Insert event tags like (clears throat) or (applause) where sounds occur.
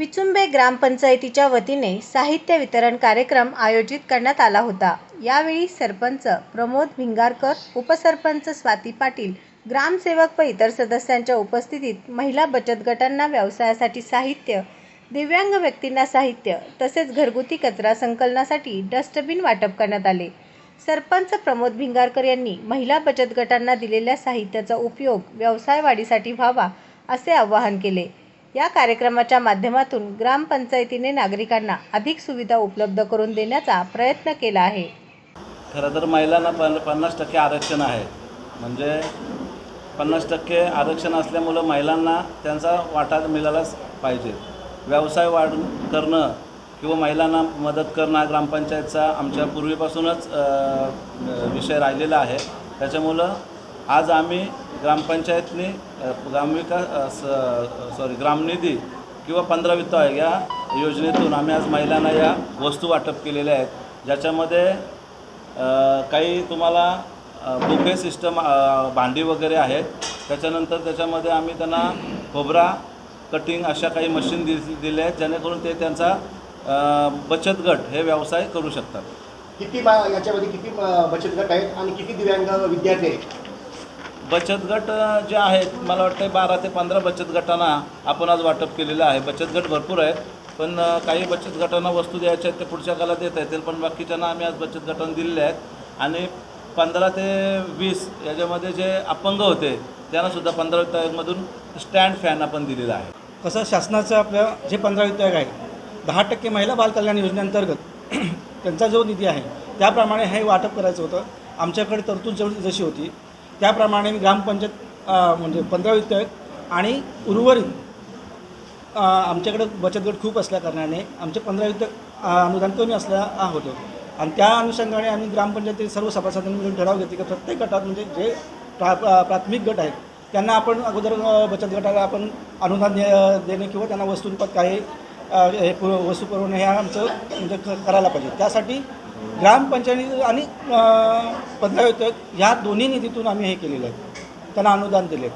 विचुंबे ग्रामपंचायतीच्या वतीने साहित्य वितरण कार्यक्रम आयोजित करण्यात आला होता. यावेळी सरपंच प्रमोद भिंगारकर उपसरपंच स्वाती पाटील ग्रामसेवक व इतर सदस्यांच्या उपस्थितीत महिला बचत गटांना व्यवसायासाठी साहित्य दिव्यांग व्यक्तींना साहित्य तसेच घरगुती कचरा संकलनासाठी डस्टबिन वाटप करण्यात आले. सरपंच प्रमोद भिंगारकर यांनी महिला बचत गटांना दिलेल्या साहित्याचा उपयोग व्यवसाय वाढीसाठी व्हावा असे आवाहन केले. या कार्यक्रमाच्या माध्यमातून ग्रामपंचायतीने नागरिकांना अधिक सुविधा उपलब्ध करून देण्याचा प्रयत्न केला आहे. खरं तर महिलांना पन पन्नास टक्के आरक्षण आहे. म्हणजे पन्नास टक्के आरक्षण असल्यामुळं महिलांना त्यांचा वाटा मिळालाच पाहिजे. व्यवसाय वाढ करणं किंवा महिलांना मदत करणं हा ग्रामपंचायतचा आमच्या पूर्वीपासूनच विषय राहिलेला आहे. त्याच्यामुळं आज आम्ही ग्रामपंचायतने ग्रामविकास स सॉरी ग्रामनिधी किंवा पंधरा वित्त आहे या योजनेतून आम्ही आज महिलांना या वस्तू वाटप केलेल्या आहेत. ज्याच्यामध्ये काही तुम्हाला बुफे सिस्टम भांडी वगैरे आहेत. त्याच्यानंतर त्याच्यामध्ये आम्ही त्यांना खोबरा कटिंग अशा काही मशीन दि दिल्या आहेत जेणेकरून ते त्यांचा बचत गट हे व्यवसाय करू शकतात. किती याच्यामध्ये किती बचत गट आहेत आणि किती दिव्यांग विद्यार्थी आहेत? बचत गट जे आहेत मला वाटतं बारा ते पंधरा बचत गटांना आपण आज वाटप केलेलं आहे. बचत गट भरपूर आहेत पण काही बचत गटांना वस्तू द्यायच्या आहेत ते पुढच्या काळात देता येतील पण बाकीच्यांना आम्ही आज बचत गटांना दिलेल्या आहेत. आणि पंधरा ते वीस याच्यामध्ये जे अपंग होते त्यांनासुद्धा पंधरा वित्त आयोगमधून स्टँड फॅन आपण दिलेला आहे. कसं शासनाचं आपलं जे पंधरा वित्त आयोग आहे दहा टक्के महिला बालकल्याण योजनेअंतर्गत (clears throat) त्यांचा जो निधी आहे त्याप्रमाणे हे वाटप करायचं होतं. आमच्याकडे तरतूद जेवढी जशी होती त्याप्रमाणे मी ग्रामपंचायत म्हणजे पंधरा वित्त आयोग आणि उर्वरित आमच्याकडे बचत गट खूप असल्याकारणाने आमचे पंधरा वित्त अनुदान कमी असल्या होतं आणि त्या अनुषंगाने आम्ही ग्रामपंचायतीतील सर्व सभासदांमधून ठराव घेतले की प्रत्येक गटात म्हणजे जे प्रा प्राथमिक गट आहेत त्यांना आपण अगोदर बचत गटाला आपण अनुदान दे देणे किंवा त्यांना वस्तूंपत काही हे पुर वस्तू पुरवणे हे आमचं म्हणजे क- करायला पाहिजे. त्यासाठी ग्रामपंचायती आणि पंधरा ह्या दोन्ही निधीतून आम्ही हे केलेलं आहे. त्यांना अनुदान दिले